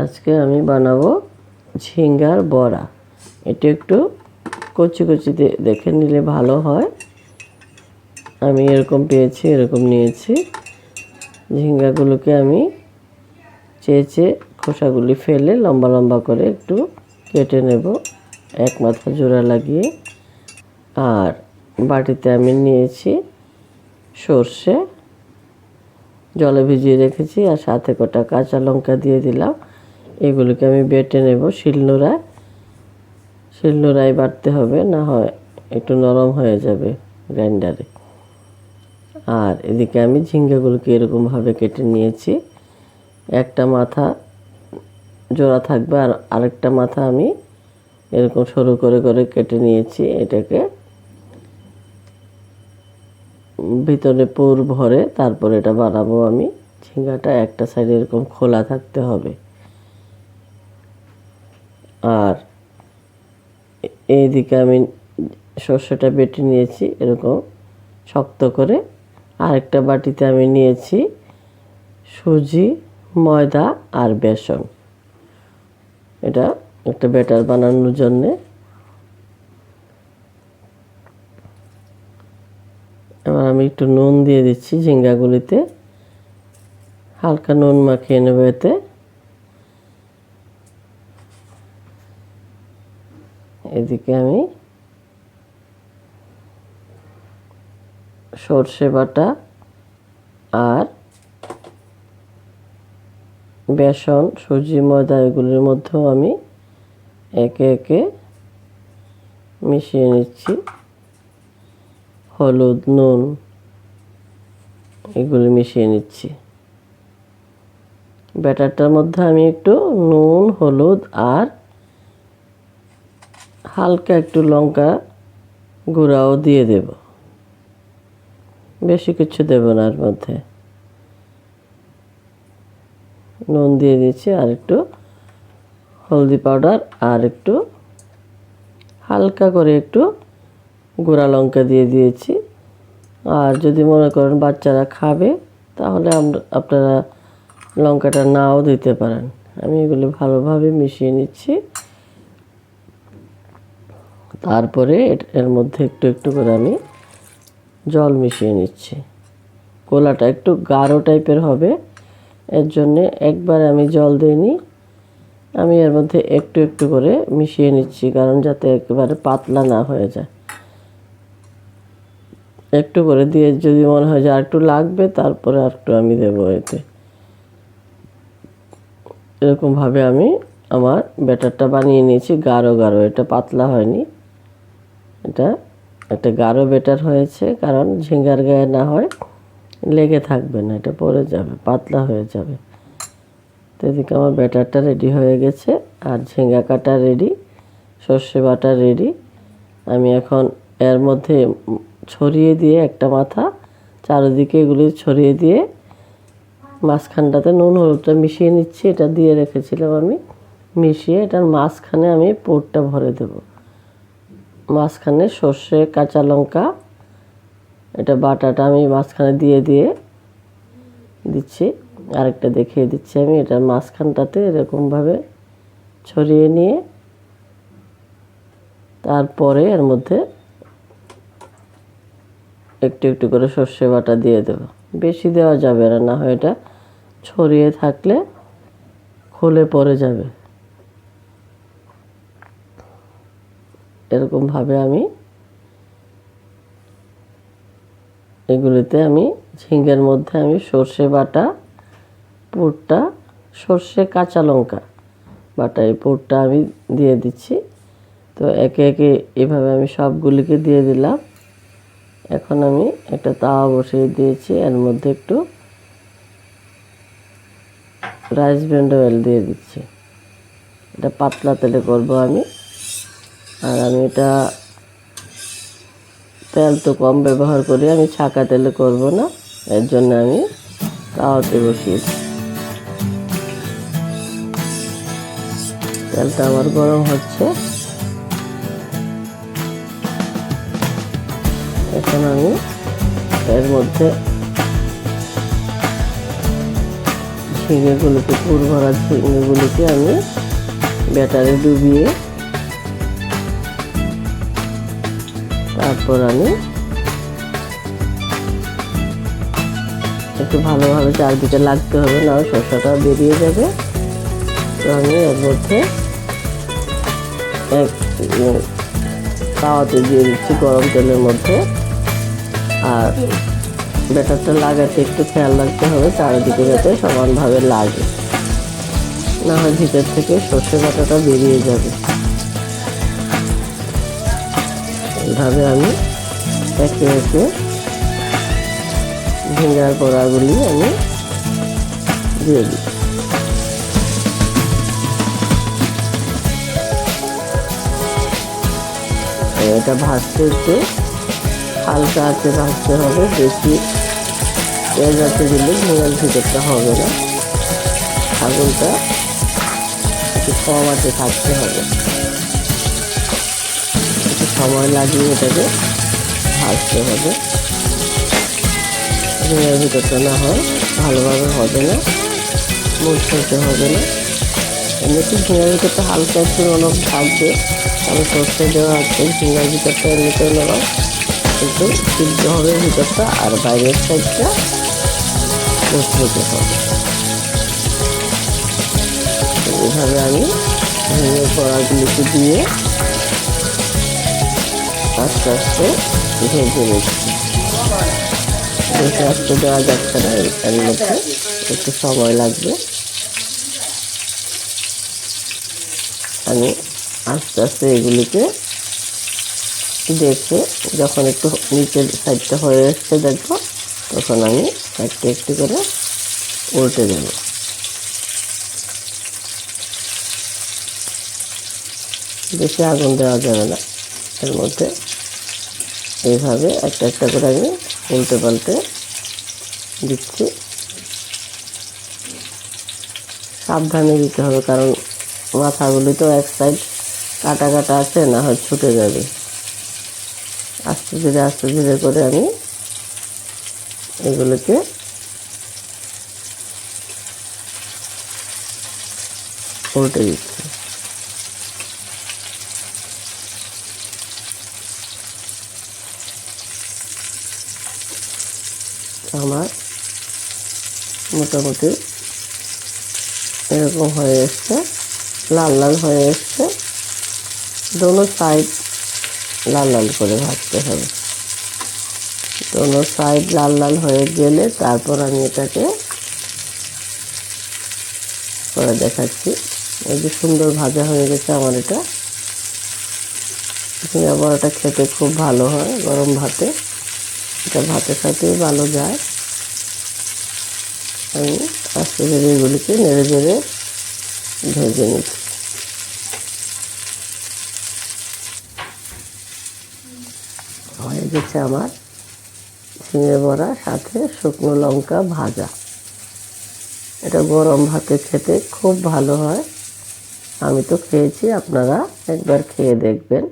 আজকে আমি বানাবো ঝিঙ্গার বড়া। এটা একটু কচি কচি দেখে নিলে ভালো হয়। আমি এরকম পেয়েছি, এরকম নিয়েছি। ঝিঙ্গাগুলোকে আমি চেয়েচে খোসাগুলি ফেলে লম্বা লম্বা করে একটু কেটে নেব, এক মাথা জোড়া লাগিয়ে। আর বাটিতে আমি নিয়েছি সর্ষে। জলে ভিজিয়ে রেখেছি আর সাথে কটা কাঁচা লঙ্কা দিয়ে দিলাম। এগুলোকে আমি বেটে নেব। শিলনোড়ায় শিলনোড়ায় বাটতে হবে, না হয় একটু নরম হয়ে যাবে গ্রাইন্ডারে। আর এদিকে আমি ঝিঙ্গাগুলোকে এরকমভাবে কেটে নিয়েছি। একটা মাথা জোড়া থাকবে আর আরেকটা মাথা আমি এরকম সরু করে করে কেটে নিয়েছি। এটাকে ভিতরে পুর ভরে তারপর এটা বানাবো আমি। ঝিঙ্গাটা একটা সাইডে এরকম খোলা থাকতে হবে। আর এইদিকে আমি সর্ষেটা বেটে নিয়েছি, এরকম শক্ত করে। আরেকটা বাটিতে আমি নিয়েছি সুজি, ময়দা আর বেসন। এটা একটা ব্যাটার বানানোর জন্যে। এবার আমি একটু নুন দিয়ে দিচ্ছি ঝিঙ্গাগুলিতে। হালকা নুন মাখিয়ে নেব এতে। এদিকে আমি সর্ষে বাটা আর বেসন সুজি ময়দা এগুলির মধ্যেও আমি একে একে মিশিয়ে নিচ্ছি। হলুদ, নুন এগুলি মিশিয়ে নিচ্ছি। ব্যাটারটার মধ্যে আমি একটু নুন, হলুদ আর হালকা একটু লঙ্কা গুঁড়াও দিয়ে দেব। বেশি কিছু দেব না এর মধ্যে। নুন দিয়ে দিয়েছি আর একটু হলদি পাউডার আর একটু হালকা করে একটু গুঁড়া লঙ্কা দিয়ে দিয়েছি। আর যদি মনে করেন বাচ্চারা খাবে, তাহলে আপনারা লঙ্কাটা নাও দিতে পারেন। আমি এগুলো ভালোভাবে মিশিয়ে নিচ্ছি। তারপরে এর মধ্যে একটু একটু করে আমি জল মিশিয়ে নিচ্ছি। গোলাটা একটু গাঢ় টাইপের হবে। এর জন্যে একবার আমি জল দিইনি। আমি এর মধ্যে একটু একটু করে মিশিয়ে নিচ্ছি কারণ যাতে একেবারে পাতলা না হয়ে যায়। একটু করে দিয়ে যদি মনে হয় যে আর একটু লাগবে, তারপরে আর একটু আমি দেবো এতে। এরকমভাবে আমি আমার ব্যাটারটা বানিয়ে নিয়েছি। গাঢ় গাঢ়, এটা পাতলা হয়নি। এটা একটা গাঢ় বেটার হয়েছে, কারণ ঝিঙ্গার গায়ে না হয় লেগে থাকবে না, এটা পড়ে যাবে, পাতলা হয়ে যাবে। তো এদিকে আমার ব্যাটারটা রেডি হয়ে গেছে, আর ঝিঙ্গা কাটা রেডি সর্ষে বাটা রেডি আমি এখন এর মধ্যে ছড়িয়ে দিয়ে একটা মাথা, চারিদিকে এগুলি ছড়িয়ে দিয়ে মাঝখানটাতে নুন হলুদটা মিশিয়ে নিচ্ছি, এটা দিয়ে রেখেছিলাম আমি, মিশিয়ে এটার মাঝখানে আমি পুরটা ভরে দেব। মাঝখানে সর্ষে, কাঁচা লঙ্কা, এটা বাটাটা আমি মাঝখানে দিয়ে দিয়ে দিচ্ছি। আরেকটা দেখিয়ে দিচ্ছি আমি এটার মাঝখানটাতে এরকমভাবে ছড়িয়ে নিয়ে তারপরে এর মধ্যে একটু একটু করে সর্ষে বাটা দিয়ে দেবো। বেশি দেওয়া যাবে না না হয় এটা ছড়িয়ে থাকলে খুলে পড়ে যাবে। এরকমভাবে আমি এগুলিতে আমি ঝিঙ্গের মধ্যে আমি সর্ষে বাটা, পুরটা, সর্ষে কাঁচা লঙ্কা বাটা, এই পুরটা আমি দিয়ে দিচ্ছি। তো একে একে এভাবে আমি সবগুলিকে দিয়ে দিলাম। এখন আমি একটা তাওয়া বসিয়ে দিয়েছি। এর মধ্যে একটু রাইস ব্র্যান্ড অয়েল দিয়ে দিচ্ছি। এটা পাতলা তেলে করব আমি। আর আমি এটা তেল তো কম ব্যবহার করি, আমি ছাকা তেলে করব না। এর জন্য আমি তাওয়াতে বসিয়েছি। তেলটা আমার গরম হচ্ছে। এখন আমি এর মধ্যে ঝিঙেগুলোকে পুর ভরা ঝিঙেগুলোকে আমি ব্যাটারে ডুবিয়ে তারপর আমি একটু ভালোভাবে চারদিকে লাগতে হবে, না শসাটা বেরিয়ে যাবে। তো আমি এর মধ্যে এক তাওয়াতে দিয়ে দিচ্ছি গরম তেলের মধ্যে। আর ব্যাটারটা লাগাতে একটু খেয়াল রাখতে হবে, চারিদিকে যাতে সমানভাবে লাগে। না হয় ভিতর থেকে সর্ষে বাটাটা বেরিয়ে যাবে। এইভাবে আমি একে একে ঝিঙ্গার বড়াগুলি আমি দিয়ে দিই। এটা ভাজতে একটু হালকা আছে ভাজতে হবে, বেশি তেল আছে দিলে ঝিঙার ভিতরটা হবে না। আগুনটা একটু কম আছে থাকতে হবে। সময় লাগিয়ে এটাকে ভাজতে হবে। ঝিঙের ভিতরটা না হয়, ভালোভাবে হবে না মুছতে হবে না। এমনিতে ঝিঙের ভিতরটা হালকা একটু নরম থাকবে আমি সর্ষে দেওয়া আছে, ঝিঙের ভিতরটা এমনিতে নরম, কিন্তু সিদ্ধ হবে ভিতরটা আর বাইরের সাইডটা মুছতে হবে। তো এইভাবে আমি ঝিঙের কড়াগুলিকে দিয়ে আস্তে আস্তে ভেজে নিচ্ছি বেশি আস্তে দেওয়া যাচ্ছে না এর মধ্যে একটু সময় লাগবে আমি আস্তে আস্তে এগুলিকে দেখে যখন একটু নিচের সাইডটা হয়ে এসছে দেখব তখন আমি একটু একটু করে উল্টে দেব বেশি আগুন দেওয়া যাবে না এর মধ্যে এইভাবে একটা একটা করে আমি উল্টে পাল্টে দিচ্ছি। সাবধানে দিতে হবে, কারণ মাথাগুলি তো এক সাইড কাটা কাটা আছে, না হয় ছুটে যাবে। আস্তে ধীরে আস্তে ধীরে করে আমি এগুলোকে উল্টে দিচ্ছি। আমার মোটামুটি এরকম হয়ে এসছে, লাল লাল হয়ে এসছে। দোনো সাইড লাল লাল করে ভাজতে হবে। দোনো সাইড লাল লাল হয়ে গেলে তারপর আমি এটাকে করে দেখাচ্ছি। এই যে সুন্দর ভাজা হয়ে গেছে আমার এটা। বড়াটা খেতে খুব ভালো হয় গরম ভাতে। এটা ভাতের সাথেই ভালো যায়। আমি আস্তে ধীরে এগুলিকে নেড়ে নেড়ে ভেজে নিচ্ছি। হয়ে গেছে আমার ঝিঙে বড়া, সাথে শুকনো লঙ্কা ভাজা। এটা গরম ভাতে খেতে খুব ভালো হয়। আমি তো খেয়েছি, আপনারা একবার খেয়ে দেখবেন।